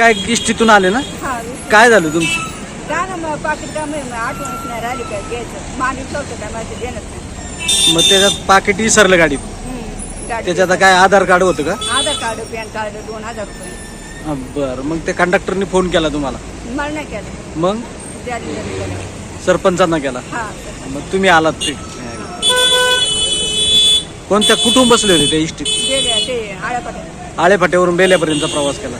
काय इष्टीतून आले ना? हा काय झालं तुमचं? का ना मग पाकिट का मग आठवणच नाही राहिली काय घ्यायचं. माणूस ठेवतो काय माझं देणंच नाही. मग त्याच्यात पाकिट विसरलं गाडीत. हम्म. गाडी त्याच्यात काय आधार कार्ड होतं का? आधार कार्ड पॅन कार्ड दोन हजार रुपये हा, बरं. मग ते कंडक्टरनी फोन केला तुम्हाला? मला नाही केलं. मग? त्या सरपंचांना केला? हा. मग तुम्ही आलात ते. कोणत्या कुटुंब बसले होते त्या इष्टीत? गेले ते आळ्यापाट्या आळे फाट्यावरून बेल्यापर्यंत प्रवास केला.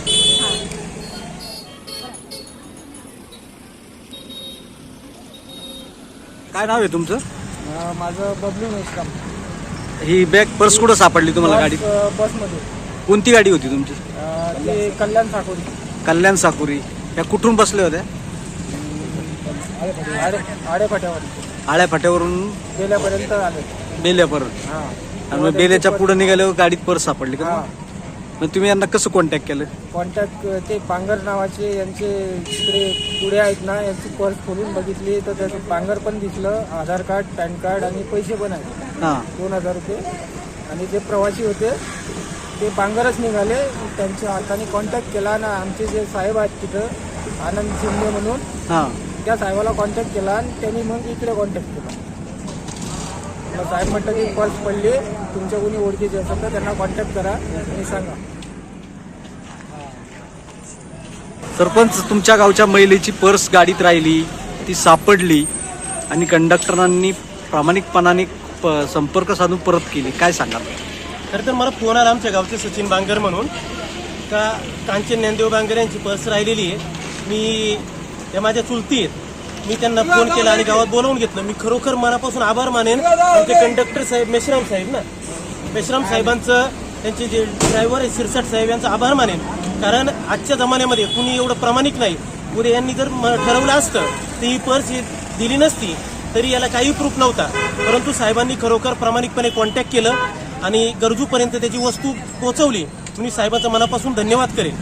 काय नाव आहे तुमचं? अं, माझं बबलू मेश्राम. ही बॅग पर्स कुठं सापडली तुम्हाला गाडीत? बस- बसमध्ये. कोणती गाडी होती तुमची? अं, ते कल्याण साकोरी. कल्याण साकुरी. या कुठून बसल्या होत्या? आडे आडेपाट्यावर आळ्या फाट्यावरून गेल्यापर्यंत आले. बेल्यापर्यंत. हां. आणि मग बेल्याच्या पुढे निघाल्यावर गाडीत पर्स सापडली का हां. मग तुम्ही यांना कसं कॉन्टॅक्ट केलं? कॉन्टॅक्ट ते पांगर नावाचे यांचे तिकडे पुढे आहेत ना यांची पर्स खोलून बघितली तर त्याचं पांगर पण दिसलं आधार कार्ड पॅन कार्ड आणि पैसे पण आहेत. हां. दोन हजार रुपये. आणि जे प्रवासी होते ते पांगरच निघाले त्यांच्या हाताने कॉन्टॅक्ट केला आणि आमचे जे साहेब आहेत तिथं आनंद शिंदे म्हणून हां. त्या साहेबाला कॉन्टॅक्ट केला आणि त्यांनी मग इकडे कॉन्टॅक्ट केला. मग साहेब म्हटलं की पर्स पडली तुमच्या कोणी ओळखीचे असेल तर त्यांना कॉन्टॅक्ट करा आणि सांगा. सरपंच तुमच्या गावच्या महिलेची पर्स गाडीत राहिली ती सापडली आणि कंडक्टरांनी प्रामाणिकपणाने प- संपर्क साधून परत केली. काय सांगाल? खरं तर मला फोन आला आमच्या गावचे सचिन बांगर म्हणून का कांचन ज्ञानदेव बांगर यांची पर्स राहिलेली आहे. मी त्या माझ्या चुलती आहेत. मी त्यांना फोन केला आणि गावात बोलावून घेतलं. मी खरोखर मनापासून आभार मानेन. आमचे कंडक्टर साहेब मेश्राम साहेब ना. मेश्राम साहेबांचं त्यांचे जे ड्रायव्हर आहे शिरसाट साहेब यांचा आभार मानेन. कारण आजच्या जमान्यामध्ये कुणी एवढं प्रामाणिक नाही. उद्या यांनी जर ठरवलं असतं तर ही पर्स दिली नसती तरी याला काही प्रूफ नव्हता. परंतु साहेबांनी खरोखर प्रामाणिकपणे कॉन्टॅक्ट केलं आणि गरजूपर्यंत त्याची वस्तू पोहोचवली. मी साहेबांचा मनापासून धन्यवाद करेन.